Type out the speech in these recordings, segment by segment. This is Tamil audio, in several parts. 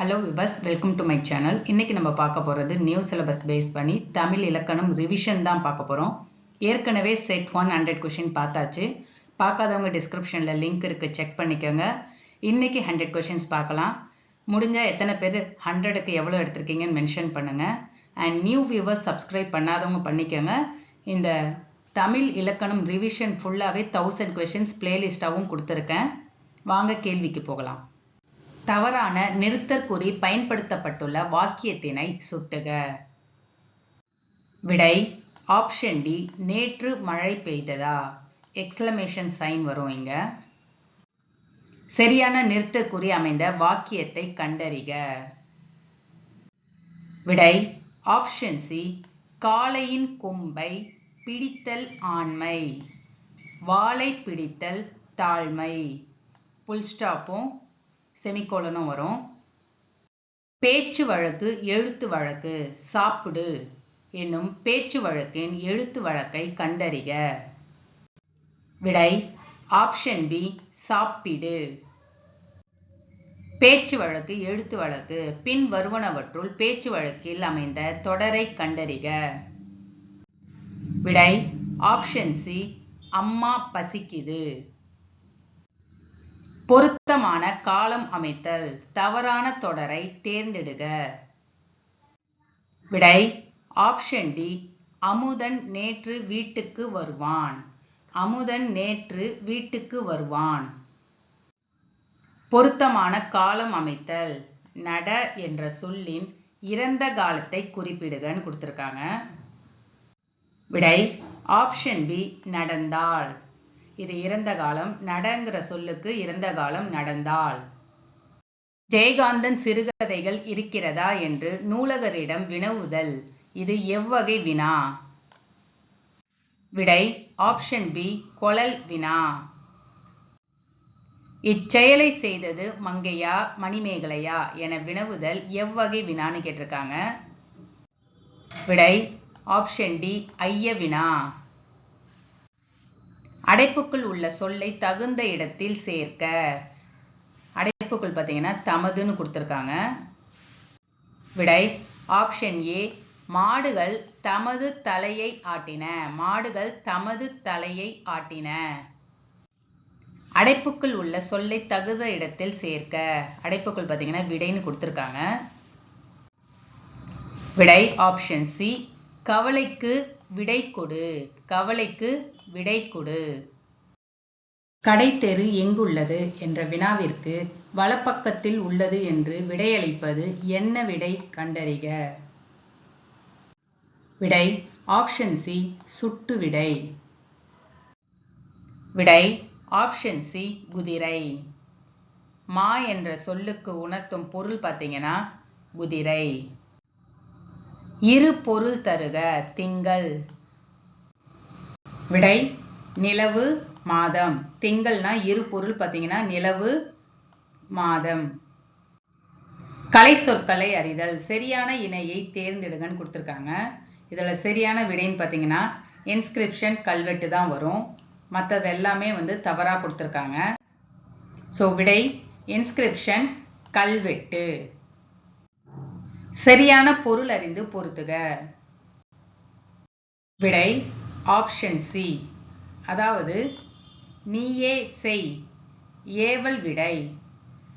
Hello vibes welcome to my channel இன்றைக்கி நம்ம பார்க்க போகிறது நியூ சிலபஸ் பேஸ் பண்ணி தமிழ் இலக்கணம் ரிவிஷன் தான் பார்க்க போகிறோம் ஏற்கனவே செட் ஒன் ஹண்ட்ரட் கொஷின் பார்த்தாச்சு. பார்க்காதவங்க டிஸ்கிரிப்ஷனில் லிங்க் இருக்குது செக் பண்ணிக்கோங்க. இன்றைக்கி ஹண்ட்ரட் கொஷின்ஸ் பார்க்கலாம். முடிஞ்சால் எத்தனை பேர் ஹண்ட்ரடுக்கு எவ்வளோ எடுத்திருக்கீங்கன்னு மென்ஷன் பண்ணுங்கள் அண்ட் நியூ வியூவர்ஸ் சப்ஸ்கிரைப் பண்ணாதவங்க பண்ணிக்கோங்க. இந்த தமிழ் இலக்கணம் ரிவிஷன் ஃபுல்லாகவே தௌசண்ட் கொஷின்ஸ் பிளேலிஸ்ட்டாகவும் கொடுத்துருக்கேன். வாங்க கேள்விக்கு போகலாம். தவறான நிறுத்தற்குறி பயன்படுத்தப்பட்டுள்ள வாக்கியத்தினை சுட்டுக. விடை ஆப்ஷன் டி நேற்று மழை பெய்ததா? எக்ஸ்லமேஷன் சைன் வரும் இங்க. சரியான நிறுத்தற்குறி அமைந்த வாக்கியத்தை கண்டறிக. விடை ஆப்ஷன் சி காளையின் கொம்பை பிடித்தல் ஆண்மை வாளை பிடித்தல் தாழ்மை. புல் ஸ்டாப்பும் செமிகோலனும் வரும். பேச்சு வழக்கு எழுத்து வழக்கு சாப்பிடு என்னும் பேச்சு வழக்கின் எழுத்து வழக்கை கண்டறிக. விடை ஆப்ஷன் பி சாப்பிடு. பேச்சு வழக்கு எழுத்து வழக்கு பின் வருவனவற்றுள் பேச்சு வழக்கில் அமைந்த தொடரை கண்டறிக. விடை ஆப்ஷன் சி அம்மா பசிக்குது. பொருத்தமான காலம் அமைத்தல். தவறான தொடரை தேர்ந்தெடுக. விடை ஆப்ஷன் டி அமுதன் நேற்று வீட்டுக்கு வருவான். அமுதன் நேற்று வீட்டுக்கு வருவான். பொருத்தமான காலம் அமைத்தல். நட என்ற சொல்லின் இறந்த காலத்தை குறிப்பிடுகன்னு கொடுத்துருக்காங்க. விடை ஆப்ஷன் பி நடந்தாள். இது இறந்த காலம் நடங்கிற சொல்லுக்கு இறந்த காலம் நடந்தால். ஜெயகாந்தன் சிறுகதைகள் இருக்கிறதா என்று நூலகரிடம் வினவுதல். இது எவ்வகை வினா? விடை ஆப்ஷன் பி கொழல் வினா. இச்செயலை செய்தது மங்கையா மணிமேகலையா என வினவுதல் எவ்வகை வினான்னு கேட்டிருக்காங்க. விடை ஆப்ஷன் டி ஐய வினா. அடைப்புக்குள் உள்ள சொல்லை தகுந்த இடத்தில் சேர்க்க. அடைப்புக்குள் பார்த்தீங்கன்னா தமதுன்னு கொடுத்துருக்காங்க. விடை ஆப்ஷன் ஏ மாடுகள் தமது தலையை ஆட்டின. மாடுகள் தமது தலையை ஆட்டின. அடைப்புக்குள் உள்ள சொல்லை தகுந்த இடத்தில் சேர்க்க. அடைப்புக்குள் பார்த்தீங்கன்னா விடைன்னு கொடுத்துருக்காங்க. விடை ஆப்ஷன் சி கவலைக்கு விடை கொடு. கவலைக்கு விடை கொடு. கடைத்தெரு எங்குள்ளது என்ற வினாவிற்கு வலப்பக்கத்தில் உள்ளது என்று விடையளிப்பது என்ன விடை கண்டறிக. விடை ஆப்ஷன் சி சுட்டு விடை. விடை ஆப்ஷன் சி குதிரை. மா என்ற சொல்லுக்கு உணர்த்தும் பொருள் பார்த்தீங்கன்னா குதிரை. இரு பொருள் தருக திங்கள். விடை நிலவு மாதம். திங்கள்னா இரு பொருள் பார்த்தீங்கன்னா நிலவு மாதம். கலை சொற்களை அறிதல். சரியான இணையை தேர்ந்தெடுங்கன்னு கொடுத்துருக்காங்க. இதில் சரியான விடைன்னு பார்த்தீங்கன்னா இன்ஸ்கிரிப்ஷன் கல்வெட்டு தான் வரும். மற்றது எல்லாமே வந்து தவறாக கொடுத்துருக்காங்க. ஸோ விடை இன்ஸ்கிரிப்ஷன் கல்வெட்டு. சரியான பொருள் அறிந்து பொருத்துக. விடை ஆப்ஷன் சி அதாவது நீயே செய். ஏவல் விடை.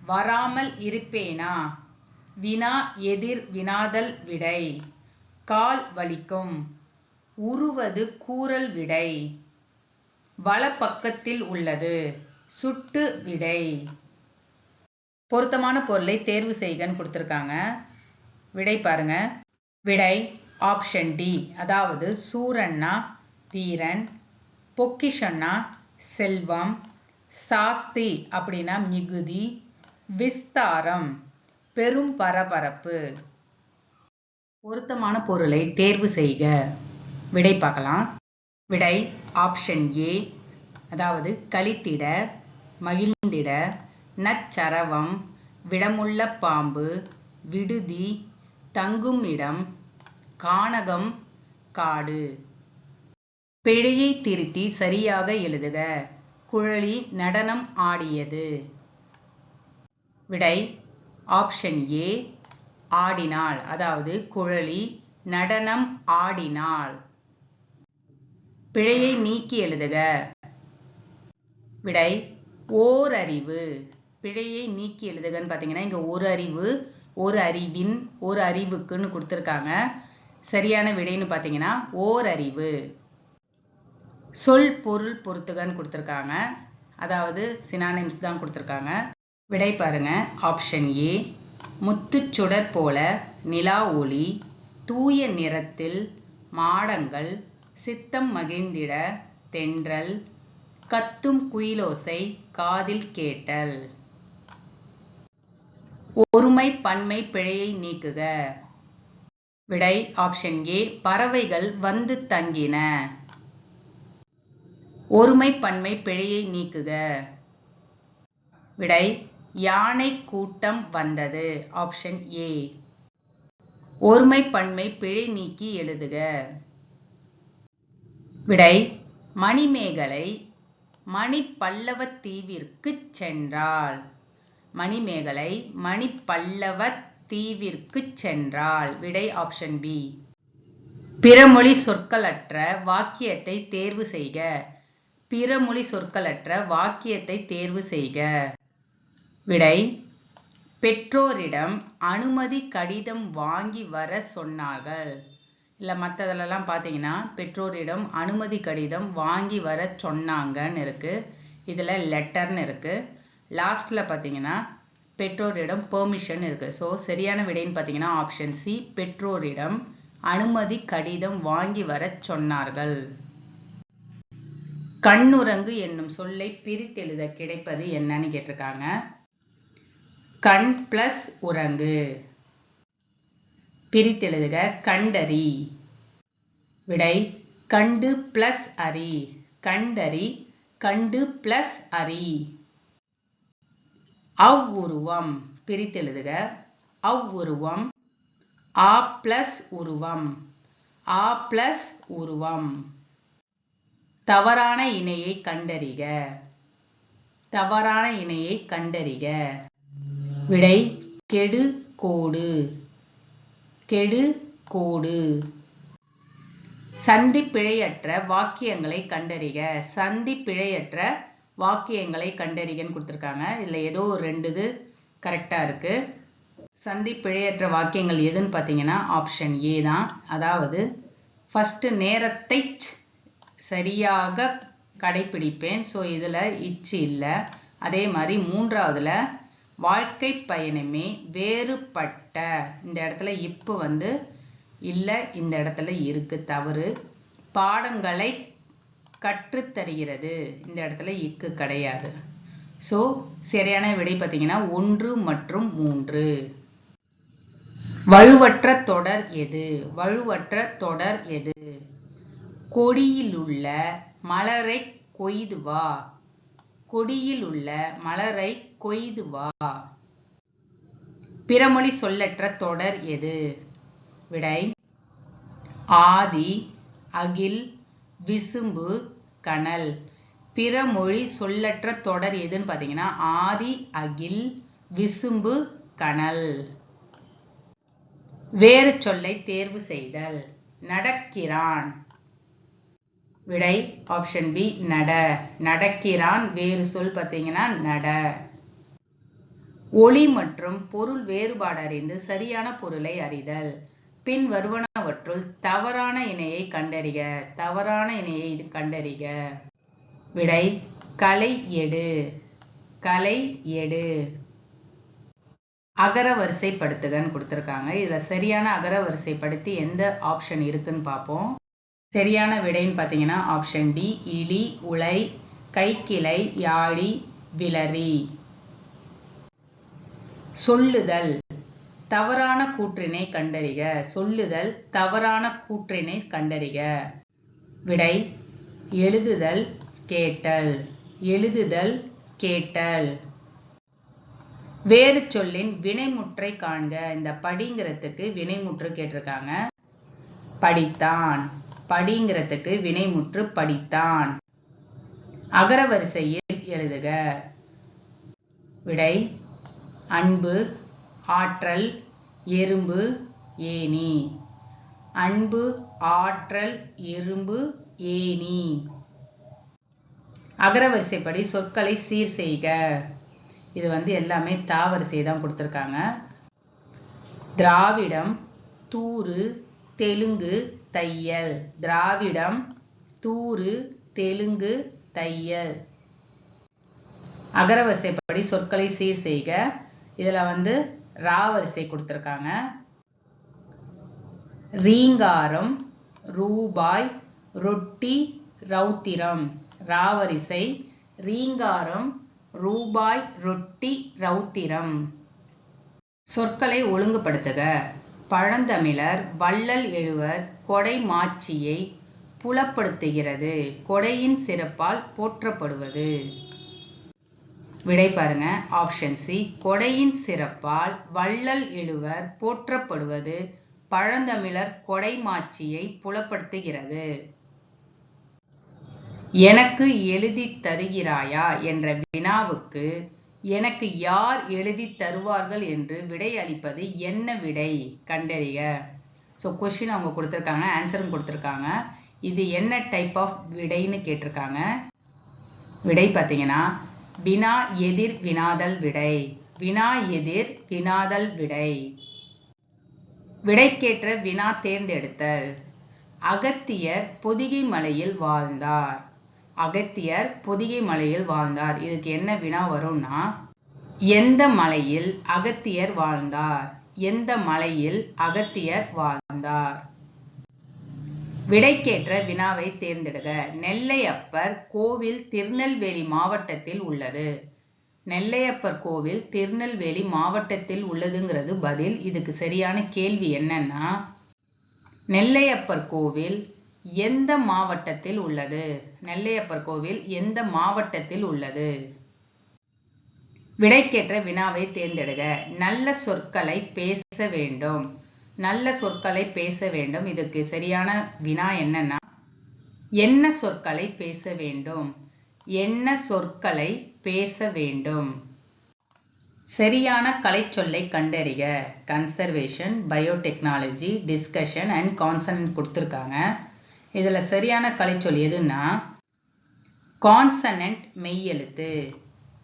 வராமல் இருப்பேனா? வினா எதிர் வினாதல் விடை. கால் வலிக்கும். உருவது கூறல் விடை. வலப்பக்கத்தில் உள்ளது. சுட்டு விடை. பொருத்தமான பொருளை தேர்வு செய்கன்னு கொடுத்துருக்காங்க. விடை பாருங்க. விடை ஆப்ஷன் டி அதாவது சூரன்னா வீரன் பொக்கிஷன்னா செல்வம் சாஸ்தி அப்படின்னா மிகுதி விஸ்தாரம் பெரும் பரபரப்பு. பொருத்தமான பொருளை தேர்வு செய்க. விடை பார்க்கலாம். விடை ஆப்ஷன் ஏ அதாவது கழித்திட மகிழ்ந்திட நச்சரவம் விடமுள்ள பாம்பு விடுதி தங்கும் இடம் கானகம் காடு. பிழையை திருத்தி சரியாக எழுதுக. குழலி நடனம் ஆடியது. விடை ஆப்ஷன் ஏ ஆடினாள். அதாவது குழலி நடனம் ஆடினாள். பிழையை நீக்கி எழுதுக. விடை ஓர் அறிவு பிழையை நீக்கி எழுதுகன்னு பார்த்தீங்கன்னா இங்கே ஒரு அறிவு ஒரு அறிவின் ஒரு அறிவுக்குன்னு கொடுத்துருக்காங்க. சரியான விடைன்னு பார்த்தீங்கன்னா ஓர் அறிவு சொல் பொருள் பொறுத்துகன்னு கொடுத்துருக்காங்க. அதாவது சினானிம்ஸ் தான் கொடுத்துருக்காங்க. விடை பாருங்க. ஆப்ஷன் ஏ முத்துச்சுடர் போல நிலா ஒளி தூய நிறத்தில் மாடங்கள் சித்தம் மகிழ்ந்திட தென்றல் கத்தும் குயிலோசை காதில் கேட்டல். ஒருமை பன்மை பிழையை நீக்குக. விடை ஆப்ஷன் ஏ பறவைகள் வந்து தங்கின. ஒருமை பன்மை பிழையை நீக்குக. விடை யானை கூட்டம் வந்தது. Option A. ஒருமை பன்மை பிழை நீக்கி எழுதுக. விடை மணிமேகலை மணி பல்லவ தீவிற்கு சென்றாள். மணிமேகலை மணி பல்லவ தீவிற்கு சென்றாள். விடை ஆப்ஷன் பி. பிறமொழி சொற்களற்ற வாக்கியத்தை தேர்வு செய்க. பிறமொழி சொற்களற்ற வாக்கியத்தை தேர்வு செய்க. விடை பெற்றோரிடம் அனுமதி கடிதம் வாங்கி வர சொன்னார்கள். இல்லை மற்றதுலலாம் பார்த்தீங்கன்னா பெற்றோரிடம் அனுமதி கடிதம் வாங்கி வர சொன்னாங்கன்னு இருக்குது இதில் லெட்டர்னு இருக்குது லாஸ்ட்டில் பார்த்தீங்கன்னா பெற்றோரிடம் பெர்மிஷன் இருக்குது ஸோ சரியான விடைன்னு பார்த்தீங்கன்னா ஆப்ஷன் சி பெற்றோரிடம் அனுமதி கடிதம் வாங்கி வர சொன்னார்கள். கண்ணுரங்கு என்னும் சொல்லை பிரித்தெழுத கிடைப்பது என்னன்னு கேட்டிருக்காங்க. கண் பிளஸ் உறங்கு. பிரித்தெழுதுக கண்டறி. விடை கண்டு பிளஸ் அரி கண்டறி கண்டு பிளஸ் அரி அவ்வுருவம் பிரித்தெழுதுக. அவ்வுருவம் ஆ பிளஸ் உருவம். ஆ பிளஸ் உருவம். தவறான இணையை கண்டறிக. தவறான இணையை கண்டறிக. விடை கெடு கோடு. கெடு கோடு. சந்திப்பிழையற்ற வாக்கியங்களை கண்டறிக. சந்தி பிழையற்ற வாக்கியங்களை கண்டறிகன்னு கொடுத்துருக்காங்க. இதில் ஏதோ ஒரு ரெண்டு இது கரெக்டாக இருக்குது சந்திப்பிழையற்ற வாக்கியங்கள் எதுன்னு பார்த்தீங்கன்னா ஆப்ஷன் ஏ தான். அதாவது ஃபஸ்ட்டு நேரத்தை சரியாக கடைப்பிடிப்பேன். ஸோ இதில் இச்சு இல்லை. அதே மாதிரி மூன்றாவதில் வாழ்க்கை பயணமே வேறுபட்ட இந்த இடத்துல இப்போ வந்து இல்லை இந்த இடத்துல இருக்கு. தவறு. பாடங்களை கற்றுத்தருகிறது. இந்த இடத்துல இக்கு கிடையாது. ஸோ சரியான விடை பார்த்தீங்கன்னா ஒன்று மற்றும் மூன்று. வலுவற்ற தொடர் எது? வலுவற்ற தொடர் எது? கொடியிலுள்ள மலரை கொய்து வா. கொடியில் உள்ள மலரை கொய்து வா. பிறமொழி சொல்லற்ற தொடர் எது? விடை ஆதி அகில் விசும்பு கனல். பிறமொழி சொல்லற்ற தொடர் எதுன்னு பார்த்தீங்கன்னா ஆதி அகில் விசும்பு கனல். வேறு சொல்லை தேர்வு செய்தல். நடக்கிறான். விடை ஆப்ஷன் பி நட. நடக்கிறான் வேறு சொல் பார்த்தீங்கன்னா நட. ஒளி மற்றும் பொருள் வேறுபாடு அறிந்து சரியான பொருளை அறிதல். பின் வருவனவற்றுள் தவறான இணையை கண்டறிக. தவறான இணையை கண்டறிக. விடை கலை எடு. கலை எடு. அகர வரிசைப்படுத்துகன்னு கொடுத்துருக்காங்க. இதில் சரியான அகர வரிசைப்படுத்தி எந்த ஆப்ஷன் இருக்குன்னு பார்ப்போம். சரியான விடைன்னு பார்த்தீங்கன்னா ஆப்ஷன் டி இலி உலை கைக்கிளை யாழி விலரி. சொல்லுதல். தவறான கூற்றினை கண்டறிக. சொல்லுதல் தவறான கூற்றினை கண்டறிக. விடை எழுதுதல் கேட்டல். எழுதுதல் கேட்டல். வேறு சொல்லின் வினைமுற்றை காண்க. இந்த படிங்கிறதுக்கு வினைமுற்று கேட்டிருக்காங்க. படித்தான். படிங்கிறதுக்கு வினைமுற்று படித்தான். அகரவரிசையில் எழுதுக. விடை அன்பு ஆற்றல் எறும்பு ஏணி. அன்பு ஆற்றல் எறும்பு ஏணி. அகரவரிசைப்படி சொற்களை சீர் செய்க. இது வந்து எல்லாமே தாவரிசை தான் கொடுத்துருக்காங்க. திராவிடம் தூறு தெலுங்கு தையல். திராவிடம் தூறு தெலுங்கு தையல். அகரவரிசைப்படி சொற்களை சீர் செய்க. இதில் வந்து ராவரிசை கொடுத்துருக்காங்க. ரீங்காரம் ரூபாய் ரொட்டி ரௌத்திரம். ராவரிசை ரீங்காரம் ரூபாய் ரொட்டி ரௌத்திரம். சொற்களை ஒழுங்குபடுத்துக. பழந்தமிழர் வள்ளல் எழுவர் கொடை மாட்சியை புலப்படுத்துகிறது. கொடையின் சிறப்பால் போற்றப்படுவது. விடை பாருங்க ஆப்ஷன் சி கொடையின் சிறப்பால் வள்ளல் எழுவர் போற்றப்படுவது. பழந்தமிழர் கொடை மாட்சியை புலப்படுத்துகிறது. எனக்கு எழுதி தருகிறாயா என்ற வினாவுக்கு எனக்கு யார் எழுதி தருவார்கள் என்று விடை அளிப்பது என்ன விடை? கண்டறிக. ஸோ கொஷின் அவங்க கொடுத்துருக்காங்க ஆன்சரும் கொடுத்துருக்காங்க. இது என்ன டைப் ஆஃப் விடைன்னு கேட்டிருக்காங்க. விடை பார்த்தீங்கன்னா வினா எதிர் வினாதல் விடை. வினா எதிர் வினாதல் விடை. விடைக்கேற்ற வினா தேர்ந்தெடுத்தல். அகத்தியர் பொதிகை மலையில் வாழ்ந்தார். அகத்தியர் பொதிகை மலையில் வாழ்ந்தார். இதுக்கு என்ன வினா வரும்னா எந்த மலையில் அகத்தியர் வாழ்ந்தார்? எந்த மலையில் அகத்தியர் வாழ்ந்தார்? விடைக்கேற்ற வினாவை தேர்ந்தெடுக. நெல்லையப்பர் கோவில் திருநெல்வேலி மாவட்டத்தில் உள்ளது. நெல்லையப்பர் கோவில் திருநெல்வேலி மாவட்டத்தில் உள்ளதுங்கிறது பதில். இதுக்கு சரியான கேள்வி என்னன்னா நெல்லையப்பர் கோவில் எந்த மாவட்டத்தில் உள்ளது? நெல்லையப்பர் கோவில் எந்த மாவட்டத்தில் உள்ளது? விடைக்கேற்ற வினாவை தேர்ந்தெடுக. நல்ல சொற்களை பேச வேண்டும். நல்ல சொற்களை பேச வேண்டும். இதுக்கு சரியான வினா என்னன்னா என்ன சொற்களை பேச வேண்டும்? என்ன சொற்களை பேச வேண்டும்? சரியான கலைச்சொல்லை கண்டறிக. Conservation biotechnology discussion and consonant கொடுத்துருக்காங்க. இதில் சரியான கலைச்சொல் எதுன்னா கான்சனன்ட் மெய்யெழுத்து.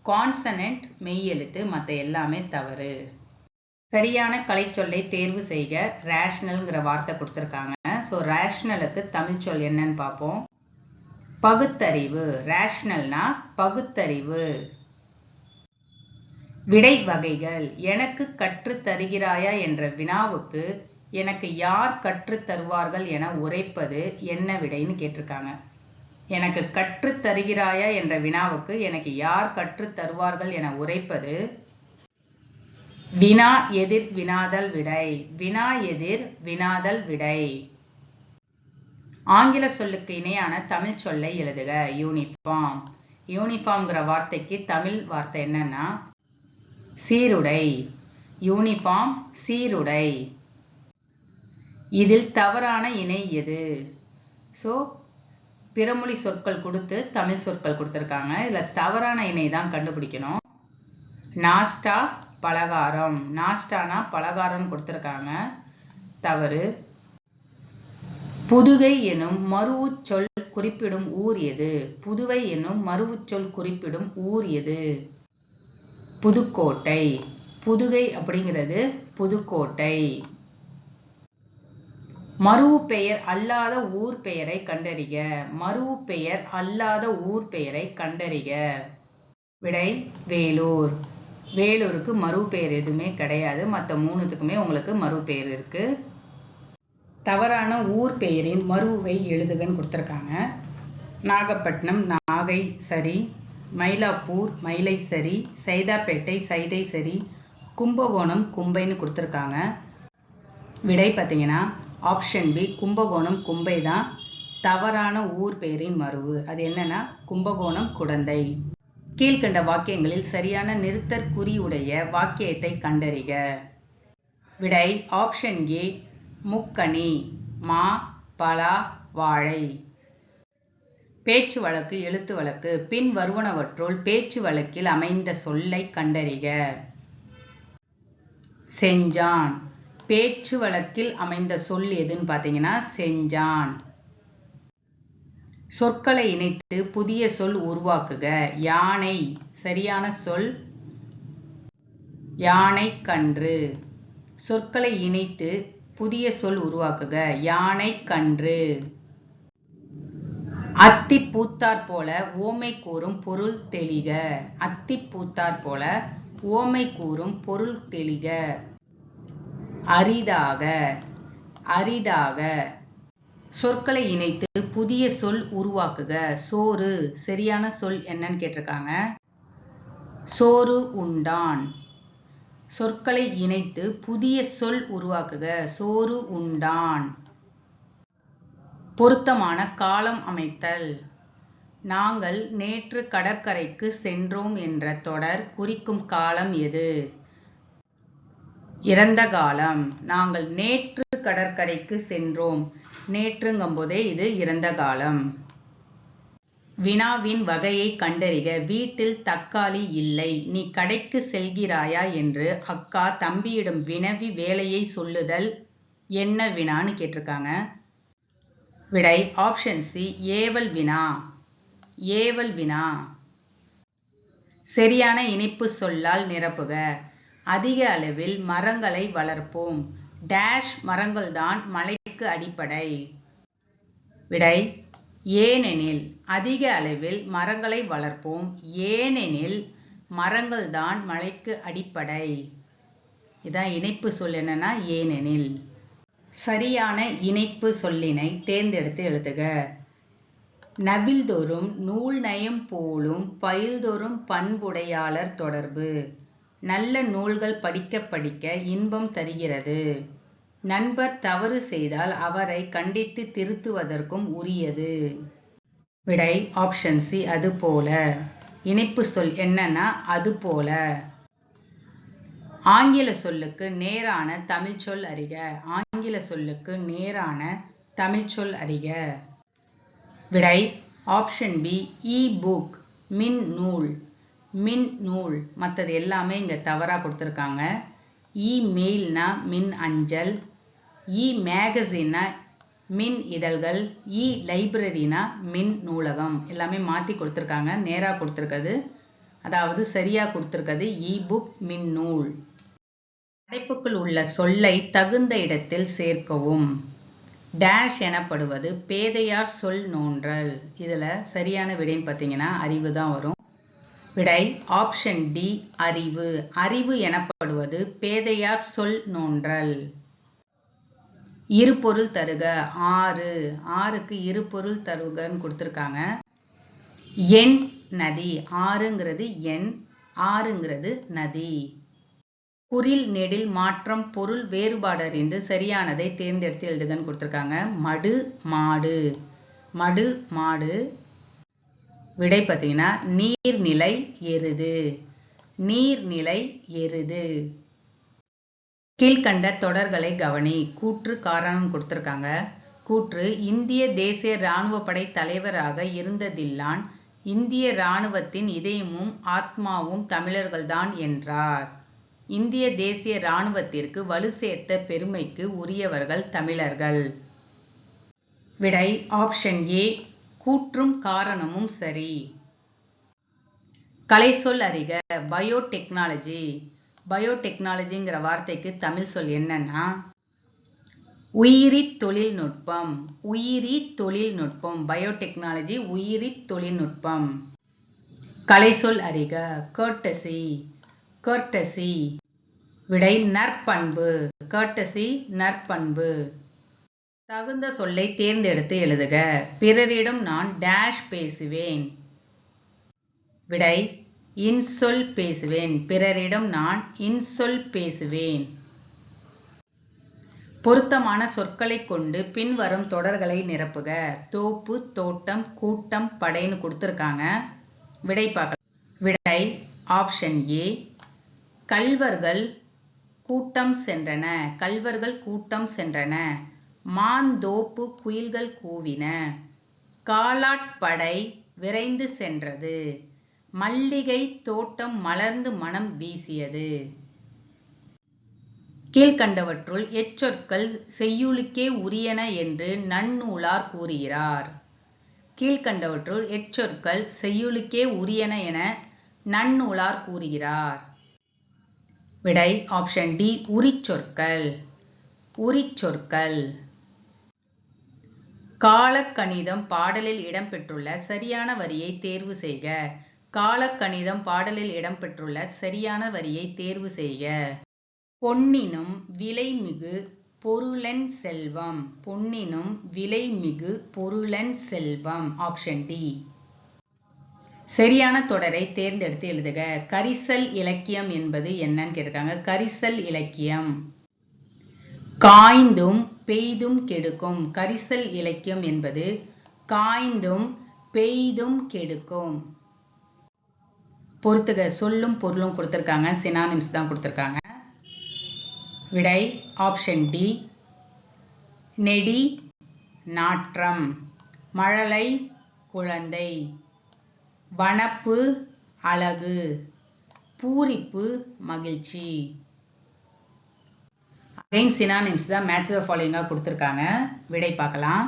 கான்சனன்ட் மெய்யெழுத்து மற்ற எல்லாமே தவறு. சரியான கலைச்சொல்லை தேர்வு செய்க. ரேஷ்னல்ங்கிற வார்த்தை கொடுத்துருக்காங்க. ஸோ ரேஷ்னலுக்கு தமிழ் சொல் என்னன்னு பார்ப்போம். பகுத்தறிவு. ரேஷ்னல்னா பகுத்தறிவு. விடை வகைகள். எனக்கு கற்றுத் தருகிறாயா என்ற வினாவுக்கு எனக்கு யார் கற்றுத் தருவார்கள் என உரைப்பது என்ன விடைன்னு கேட்டிருக்காங்க. எனக்கு கற்றுத் தருகிறாயா என்ற வினாவுக்கு எனக்கு யார் கற்றுத் தருவார்கள் என உரைப்பது வினா எதிர் வினாதல் விடை. வினா எதிர் வினாதல் விடை. ஆங்கில சொல்லுக்கு இணையான தமிழ் சொல்லை எழுதுக. யூனிஃபார்ம். யூனிஃபார்ம்ங்கிற வார்த்தைக்கு தமிழ் வார்த்தை என்னன்னா சீருடை. யூனிஃபார்ம் சீருடை. இதில் தவறான இணை எது? ஸோ பிறமொழி சொற்கள் கொடுத்து தமிழ் சொற்கள் கொடுத்துருக்காங்க. இதில் தவறான இணை தான் கண்டுபிடிக்கணும். நாஸ்டா பலகாரம். நாஸ்டானா பலகாரம் கொடுத்துருக்காங்க. தவறு. புதுகை எனும் மறுவுச்சொல் குறிப்பிடும் ஊர் எது? புதுவை எனும் மறுவுச்சொல் குறிப்பிடும் ஊர் எது? புதுக்கோட்டை. புதுகை அப்படிங்கிறது புதுக்கோட்டை. மறுவு பெயர் அல்லாத ஊர் பெயரை கண்டறிக. மறுவு பெயர் அல்லாத ஊர் பெயரை கண்டறிக. விடை வேலூர். வேலூருக்கு மறு பெயர் எதுவுமே கிடையாது. மற்ற மூணுத்துக்குமே உங்களுக்கு மறு பெயர் இருக்கு. தவறான ஊர் பெயரின் மருவை எழுதுகன்னு கொடுத்துருக்காங்க. நாகப்பட்டினம் நாகை சரி மயிலாப்பூர் மயிலை சரி சைதாப்பேட்டை சைதை சரி கும்பகோணம் கும்பைன்னு கொடுத்துருக்காங்க. விடை பார்த்தீங்கன்னா ஆப்ஷன் பி கும்பகோணம் கும்பை தான் தவறான ஊர் பெயரின் மருவு அது என்னன்னா கும்பகோணம் குடந்தை. கீழ்கண்ட வாக்கியங்களில் சரியான நிறுத்தற்குறியுடைய வாக்கியத்தை கண்டறிக. விடை ஆப்ஷன் ஏ முக்கணி மா பலா வாழை. பேச்சு வழக்கு எழுத்து வழக்கு பின் வருவனவற்றுள் பேச்சு வழக்கில் அமைந்த சொல்லை கண்டறிக. செஞ்சான். பேச்சு வழக்கில் அமைந்த சொல் எதுன்னு பார்த்தீங்கன்னா செஞ்சான். சொற்களை இணைத்து புதிய சொல் உருவாக்குக. யானை சரியான சொல். யானை கன்று. சொற்களை இணைத்து புதிய சொல் உருவாக்குக. யானை கன்று. அத்தி பூத்தாற் போல ஓமை கூறும் பொருள் தெளிக. அத்தி பூத்தாற் போல ஓமை கூறும் பொருள் தெளிக. அரிதாக. அரிதாக. சொற்களை இணைத்து புதிய சொல் உருவாக்குக. சோறு சரியான சொல் என்னன்னு கேட்டிருக்காங்க. சோறு உண்டான். சொற்களை இணைத்து புதிய சொல் உருவாக்குக. சோறு உண்டான். பொருத்தமான காலம் அமைத்தல். நாங்கள் நேற்று கடற்கரைக்கு சென்றோம் என்ற தொடர் குறிக்கும் காலம் எது? இறந்த காலம். நாங்கள் நேற்று கடற்கரைக்கு சென்றோம். நேற்றுங்கும்போதே இது இறந்த காலம். வினாவின் வகையை கண்டறிக வீட்டில் தக்காளி இல்லை நீ கடைக்கு செல்கிறாயா என்று அக்கா தம்பியிடம் வினவி வேலையை சொல்லுதல் என்ன வினான்னு கேட்டிருக்காங்க. விடை ஆப்ஷன் சி ஏவல் வினா. ஏவல் வினா. சரியான இனிப்பு சொல்லால் நிரப்புக. அதிக அளவில் மரங்களை வளர்ப்போம். டேஷ் மரங்கள்தான் மலைக்கு அடிப்படை. விடை ஏனெனில் அதிக அளவில் மரங்களை வளர்ப்போம். ஏனெனில் மரங்கள்தான் மலைக்கு அடிப்படை. இதான் இணைப்பு சொல் என்னன்னா ஏனெனில். சரியான இணைப்பு சொல்லினை தேர்ந்தெடுத்து எழுதுக. நவில்தோறும் நூல் நயம் போலும் பயில்தோறும் பண்புடையாளர் தொடர்பு. நல்ல நூல்கள் படிக்க படிக்க இன்பம் தருகிறது. நண்பர் தவறு செய்தால் அவரை கண்டித்து திருத்துவதற்கும் உரியது. விடை ஆப்ஷன் சி அது போல. இணைப்பு சொல் என்னன்னா அது போல. ஆங்கில சொல்லுக்கு நேரான தமிழ் சொல் அறிக. ஆங்கில சொல்லுக்கு நேரான தமிழ் சொல் அறிக. விடை ஆப்ஷன் பி இ புக் மின் நூல். மின் நூல். மற்றது எல்லாமே இங்கே தவறாக கொடுத்துருக்காங்க. இமெயில்னா மின் அஞ்சல். இ மேகசின்னா மின் இதழ்கள். இ லைப்ரரினா மின் நூலகம். எல்லாமே மாற்றி கொடுத்துருக்காங்க. நேராக கொடுத்துருக்கிறது அதாவது சரியாக கொடுத்துருக்கிறது இ புக் மின் நூல். அடைப்புக்குள் உள்ள சொல்லை தகுந்த இடத்தில் சேர்க்கவும். டேஷ் எனப்படுவது பேதையார் சொல் நோன்றல். இதில் சரியான விடைன்னு பார்த்தீங்கன்னா அறிவு தான் வரும். விடை ஆப்ஷன் டி அறிவு. அறிவு எனப்படுவது பேதையார் சொல் நோன்றல். இருபொருள் தருக ஆறு. ஆறுக்கு இருபொருள் தருகன்னு கொடுத்துருக்காங்க. எண் நதி. ஆறுங்கிறது எண் ஆறுங்கிறது நதி. குறில் நெடில் மாற்றம் பொருள் வேறுபாடு அறிந்து சரியானதை தேர்ந்தெடுத்து எழுதுகன்னு கொடுத்துருக்காங்க. மடு மாடு. மடு மாடு. விடை பார்த்தீங்கன்னா நீர்நிலை எருது நீர்நிலை எருது கீழ்கண்ட தொடர்களை கவனி. கூற்று காரணம் கொடுத்துருக்காங்க. கூற்று இந்திய தேசிய இராணுவ படை தலைவராக இருந்ததில்லான் இந்திய இராணுவத்தின் இதயமும் ஆத்மாவும் தமிழர்கள்தான் என்றார். இந்திய தேசிய இராணுவத்திற்கு வலு சேர்த்த பெருமைக்கு உரியவர்கள் தமிழர்கள். விடை ஆப்ஷன் ஏ கூற்றும் காரணமும் சரி. கலை சொல் அறிக. பயோடெக்னாலஜி. பயோடெக்னாலஜிங்கிற வார்த்தைக்கு தமிழ் சொல் என்னன்னா உயிரி தொழில்நுட்பம். உயிரி தொழில்நுட்பம். பயோடெக்னாலஜி உயிரி தொழில்நுட்பம். கலை சொல் அறிக. கர்டசி கர்டசி விடை நற்பண்பு. கர்டசி நற்பண்பு. தகுந்த சொல்லை தேர்ந்தெடுத்து எழுதுக. பிறரிடம் நான் டேஷ் பேசுவேன். விடை இன்சொல் பேசுவேன். பிறரிடம் நான் இன்சொல் பேசுவேன். பொருத்தமான சொற்களை கொண்டு பின்வரும் தொடர்களை நிரப்புக. தோப்பு தோட்டம் கூட்டம் படைன்னு கொடுத்துருக்காங்க. விடை பார்க்கலாம். விடை ஆப்ஷன் ஏ கல்வர்கள் கூட்டம் சென்றன. கல்வர்கள் கூட்டம் சென்றன. மாந்தோப்பு குயில்கள் கூவின. காலாட்படை விரைந்து சென்றது. மல்லிகை தோட்டம் மலர்ந்து மனம் வீசியது. கீழ்கண்டவற்றுள் எச்சொற்கள் செய்யுளுக்கே உரியன என்று நன்னூலார் கூறுகிறார். கீழ்கண்டவற்றுள் எச்சொற்கள் செய்யுளுக்கே உரியன என நன்னூலார் கூறுகிறார். விடை ஆப்ஷன் டி உரிச்சொற்கள். உரிச்சொற்கள். காலக்கணிதம் பாடலில் இடம்பெற்றுள்ள சரியான வரியை தேர்வு செய்க. காலக்கணிதம் பாடலில் இடம்பெற்றுள்ள சரியான வரியை தேர்வு செய்க. பொன்னினும் விலைமிகு பொருளன் செல்வம். பொன்னினும் விலைமிகு பொருளன் செல்வம். Option D. சரியான தொடரை தேர்ந்தெடுத்து எழுதுக. கரிசல் இலக்கியம் என்பது என்னன்னு கேட்டிருக்காங்க. கரிசல் இலக்கியம். காய்ந்தும் பெய்தும் கெடுக்கும். கரிசல் இலக்கியம் என்பது காய்ந்தும் பெய்தும் கெடுக்கும். பொறுத்துக. சொல்லும் பொருளும் கொடுத்துருக்காங்க. சினானிம்ஸ் தான் கொடுத்துருக்காங்க. விடை ஆப்ஷன் டி நெடி நாற்றம். மழலை குழந்தை. வனப்பு அழகு. பூரிப்பு மகிழ்ச்சி. அகைன் சினானிம்ஸ் தான் மேட்ச் த ஃபாலோயிங்காக கொடுத்துருக்காங்க. விடை பார்க்கலாம்.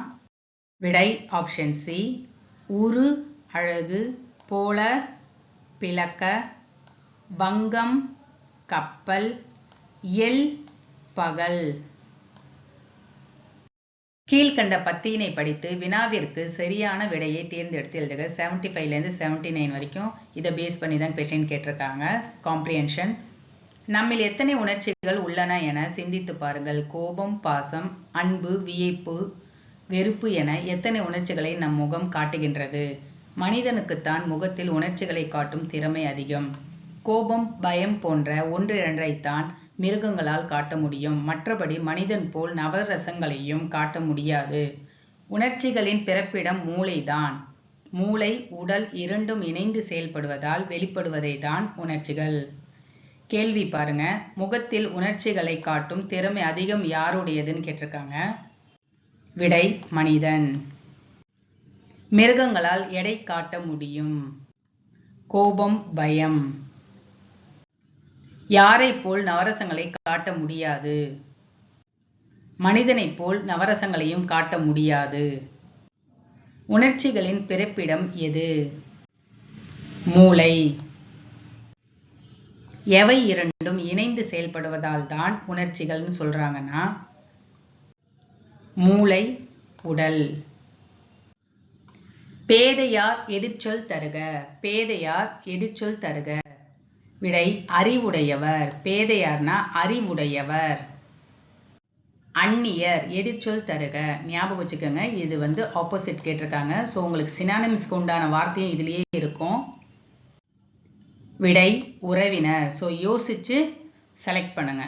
விடை ஆப்ஷன் சி உரு அழகு போல பிளக்க வங்கம் கப்பல் எல் பகல். கீழ்கண்ட பத்தியினை படித்து வினாவிற்கு சரியான விடையை தேர்ந்தெடுத்து எழுதுக. செவன்ட்டி ஃபைவ்லேருந்து செவன்ட்டி நைன் வரைக்கும் இதை பேஸ் பண்ணி தான் கொஷின் கேட்டிருக்காங்க. காம்ப்ரியன்ஷன் நம்மில் எத்தனை உணர்ச்சிகள் உள்ளன என சிந்தித்து பாருங்கள். கோபம் பாசம் அன்பு வியப்பு வெறுப்பு என எத்தனை உணர்ச்சிகளை நம் முகம் காட்டுகின்றது. மனிதனுக்குத்தான் முகத்தில் உணர்ச்சிகளை காட்டும் திறமை அதிகம். கோபம் பயம் போன்ற ஒன்றிரண்டைத்தான் மிருகங்களால் காட்ட முடியும். மற்றபடி மனிதன் போல் நவரசங்களையும் காட்ட முடியாது. உணர்ச்சிகளின் பிறப்பிடம் மூளைதான். மூளை உடல் இரண்டும் இணைந்து செயல்படுவதால் வெளிப்படுவதை தான் உணர்ச்சிகள். கேள்வி பாருங்க. முகத்தில் உணர்ச்சிகளை காட்டும் திறமை அதிகம் யாருடையதுன்னு கேட்டிருக்காங்க. விடை மனிதன். மிருகங்களால் எடை காட்ட முடியும். கோபம் பயம். யாரை போல் நவரசங்களை காட்ட முடியாது. மனிதனைப் போல் நவரசங்களையும் காட்ட முடியாது. உணர்ச்சிகளின் பிறப்பிடம் எது? மூளை. எவை இரண்டும் இணைந்து செயல்படுவதால் தான் உணர்ச்சிகள்னு சொல்றாங்கன்னா மூளை உடல். பேதையார் எதிர்ச்சொல் தருக பேதையார் எதிர்ச்சொல் தருக. விடை அறிவுடையவர். பேதையார்னா அறிவுடையவர். அந்நியர் எதிர்ச்சொல் தருக. ஞாபகம் வச்சுக்கோங்க இது வந்து ஆப்போசிட் கேட்டிருக்காங்க. ஸோ உங்களுக்கு சினானிம்ஸ்க்கு உண்டான வார்த்தையும் இதுலேயே விடை உறவினர். ஸோ யோசிச்சு செலக்ட் பண்ணுங்க.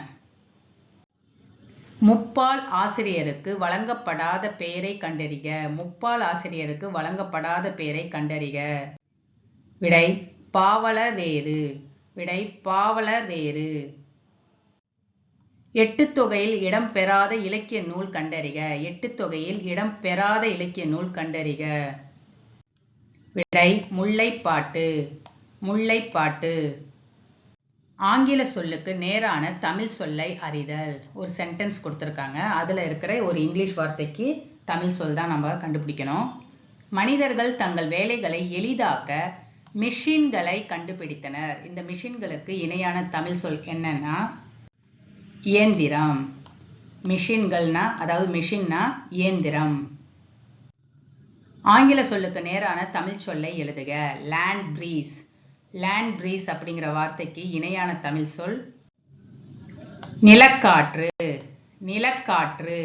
முப்பால் ஆசிரியருக்கு வழங்கப்படாத பெயரை கண்டறிக. முப்பால் ஆசிரியருக்கு வழங்கப்படாத பெயரை கண்டறிக. விடை பாவலரேறு. விடை பாவலரேறு. எட்டு தொகையில் இடம் பெறாத இலக்கிய நூல் கண்டறிக. எட்டு தொகையில் இடம் பெறாத இலக்கிய நூல் கண்டறிக. விடை முல்லைப்பாட்டு. முல்லைப்பாட்டு. ஆங்கில சொல்லுக்கு நேரான தமிழ் சொல்லை அறிதல். ஒரு சென்டென்ஸ் கொடுத்துருக்காங்க. அதில் இருக்கிற ஒரு இங்கிலீஷ் வார்த்தைக்கு தமிழ் சொல் தான் நம்ம கண்டுபிடிக்கணும். மனிதர்கள் தங்கள் வேலைகளை எளிதாக்க மிஷின்களை கண்டுபிடித்தனர். இந்த மிஷின்களுக்கு இணையான தமிழ் சொல் என்னன்னா இயந்திரம். மிஷின்கள்னா அதாவது மிஷின்னா இயந்திரம். ஆங்கில சொல்லுக்கு நேரான தமிழ் சொல்லை எழுதுக. லேண்ட் பிரீஸ் லேண்ட் பிரீஸ் அப்படிங்கிற வார்த்தைக்கு இணையான தமிழ் சொல் நிலக்காற்று நிலக்காற்று.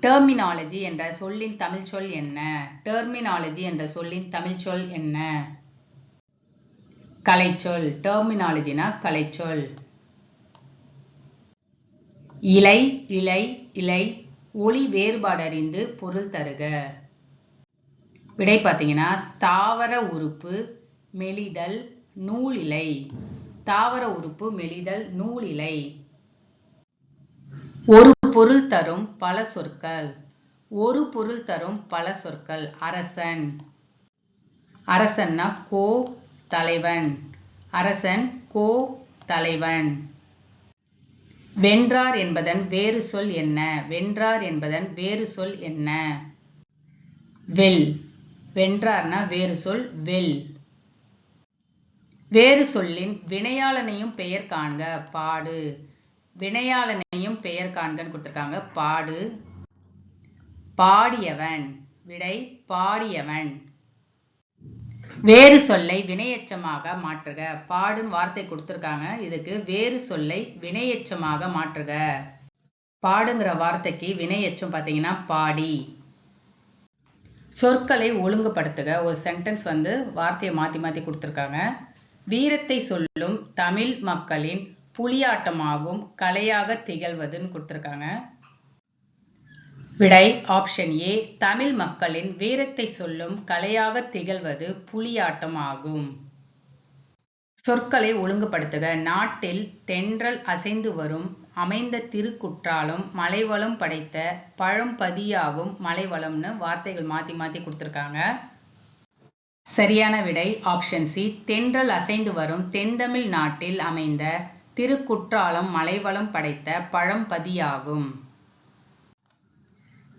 டெர்மினாலஜி என்ற சொல்லின் தமிழ் சொல் என்ன? டெர்மினாலஜி என்ற சொல்லின் தமிழ் சொல் என்ன? கலைச்சொல். டெர்மினாலஜினா கலைச்சொல். இலை இலை இலை. ஒளி வேறுபாடறிந்து பொருள் தருக. விடை பார்த்தீங்கன்னா தாவர உறுப்பு மெலிதல் நூலிலை. தாவர உறுப்பு மெலிதல் நூலிலை. ஒரு பொருள் தரும் பல சொற்கள். ஒரு பொருள் தரும் பல சொற்கள். அரசன். அரசன்னா கோ தலைவன். அரசன் கோ தலைவன். வென்றார் என்பதன் வேறு சொல் என்ன? வென்றார் என்பதன் வேறு சொல் என்ன? வெல். வென்றார்னா வேறு சொல் வெல். வேறு சொல்லின் வினையாளனையும் பெயர் காண்க. பாடு. வினையாளனையும் பெயர் காண்கன்னு கொடுத்துருக்காங்க. பாடு. பாடியவன். விடை பாடியவன். வேறு சொல்லை வினையச்சமாக மாற்றுக. பாடும் வார்த்தை கொடுத்துருக்காங்க. இதுக்கு வேறு சொல்லை வினையச்சமாக மாற்றுக. பாடுங்கிற வார்த்தைக்கு வினையச்சம் பார்த்தீங்கன்னா பாடி. சொற்களை ஒழுங்குபடுத்துக. ஒரு சென்டென்ஸ் வந்து வார்த்தையை மாற்றி மாற்றி கொடுத்துருக்காங்க. வீரத்தை சொல்லும் தமிழ் மக்களின் புலியாட்டமாகும் கலையாக திகழ்வதுன்னு கொடுத்துருக்காங்க. விடை ஆப்ஷன் ஏ தமிழ் மக்களின் வீரத்தை சொல்லும் கலையாக திகழ்வது புலியாட்டம் ஆகும் சொற்களை ஒழுங்குபடுத்துக. நாட்டில் தென்றல் அசைந்து வரும் அமைந்த திருக்குற்றாலும் மலைவளம் படைத்த பழம்பதியாகும் மலைவளம்னு வார்த்தைகள் மாற்றி மாற்றி கொடுத்துருக்காங்க. சரியான விடை ஆப்ஷன் சி தென்றல் அசைந்து வரும் தென்தமிழ் நாட்டில் அமைந்த திருக்குற்றாலம் மலைவளம் படைத்த பழம்பதியாகும்.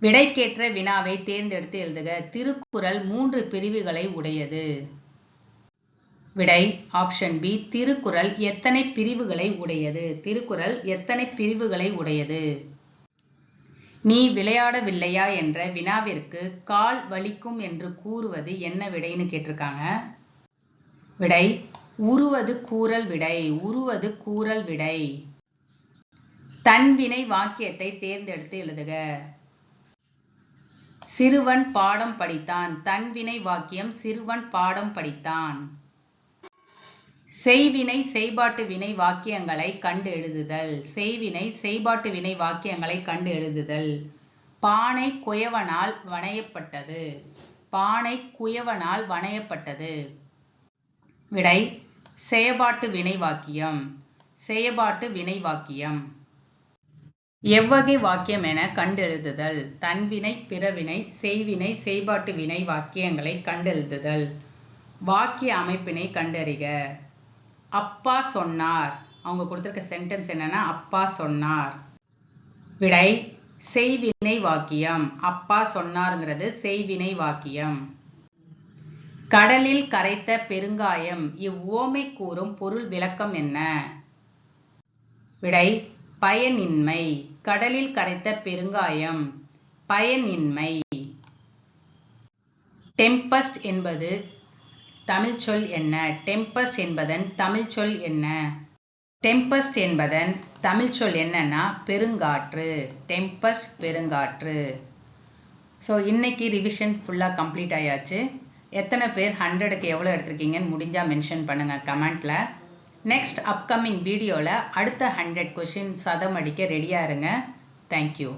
விடைக்கேற்ற வினாவை தேர்ந்தெடுத்து எழுதுக. திருக்குறள் மூன்று பிரிவுகளை உடையது. விடை ஆப்ஷன் பி திருக்குறள் எத்தனை பிரிவுகளை உடையது? திருக்குறள் எத்தனை பிரிவுகளை உடையது? நீ விளையாடவில்லையா என்ற வினாவிற்கு கால் வலிக்கும் என்று கூறுவது என்ன விடைன்னு கேட்டிருக்காங்க. விடை உருவது கூறல் விடை உருவது கூறல் விடை. தன்வினை வாக்கியத்தை தேர்ந்தெடுத்து எழுதுக. சிறுவன் பாடம் படித்தான் தன்வினை வாக்கியம் சிறுவன் பாடம் படித்தான். செய்வினை செய்பாட்டு வினை வாக்கியங்களை கண்டு எழுதுதல். செய்வினை செய்பாட்டு வினை வாக்கியங்களை கண்டு எழுதுதல். பானை குயவனால் வணையப்பட்டது. பானை குயவனால் வணையப்பட்டது. விடை செயபாட்டு வினை வாக்கியம். செயபாட்டு வினை வாக்கியம். எவ்வகை வாக்கியம் என கண்டெழுதுதல் தன்வினை பிறவினை செய்வினை செய்பாட்டு வினை வாக்கியங்களை கண்டெழுதுதல் வாக்கிய அமைப்பினை கண்டறிக. அப்பா சொன்னார். அவங்க கொடுத்துருக்க சென்டென்ஸ் என்னன்னா அப்பா சொன்னார். விடை செய்வினை வாக்கியம். அப்பா சொன்னார்ங்கிறது செய்வினை வாக்கியம். கடலில் கரைத்த பெருங்காயம் இவ்வோமை கூறும் பொருள் விளக்கம் என்ன? விடை பயனின்மை. கடலில் கரைத்த பெருங்காயம் பயனின்மை. டெம்பஸ்ட் என்பது தமிழ் சொல் என்ன? டெம்பஸ்ட் என்பதன் தமிழ் சொல் என்ன? டெம்பஸ்ட் என்பதன் தமிழ் சொல் என்னன்னா பெருங்காற்று. டெம்பஸ்ட் பெருங்காற்று. ஸோ இன்னைக்கு ரிவிஷன் ஃபுல்லாக கம்ப்ளீட் ஆயாச்சு. எத்தனை பேர் ஹண்ட்ரடுக்கு எவ்வளோ எடுத்திருக்கீங்கன்னு முடிஞ்சால் மென்ஷன் பண்ணுங்கள் கமெண்ட்டில் நெக்ஸ்ட் அப்கமிங் வீடியோவில் அடுத்த ஹண்ட்ரட் கொஷின் சதம் அடிக்க ரெடியாக இருங்க. தேங்க்யூ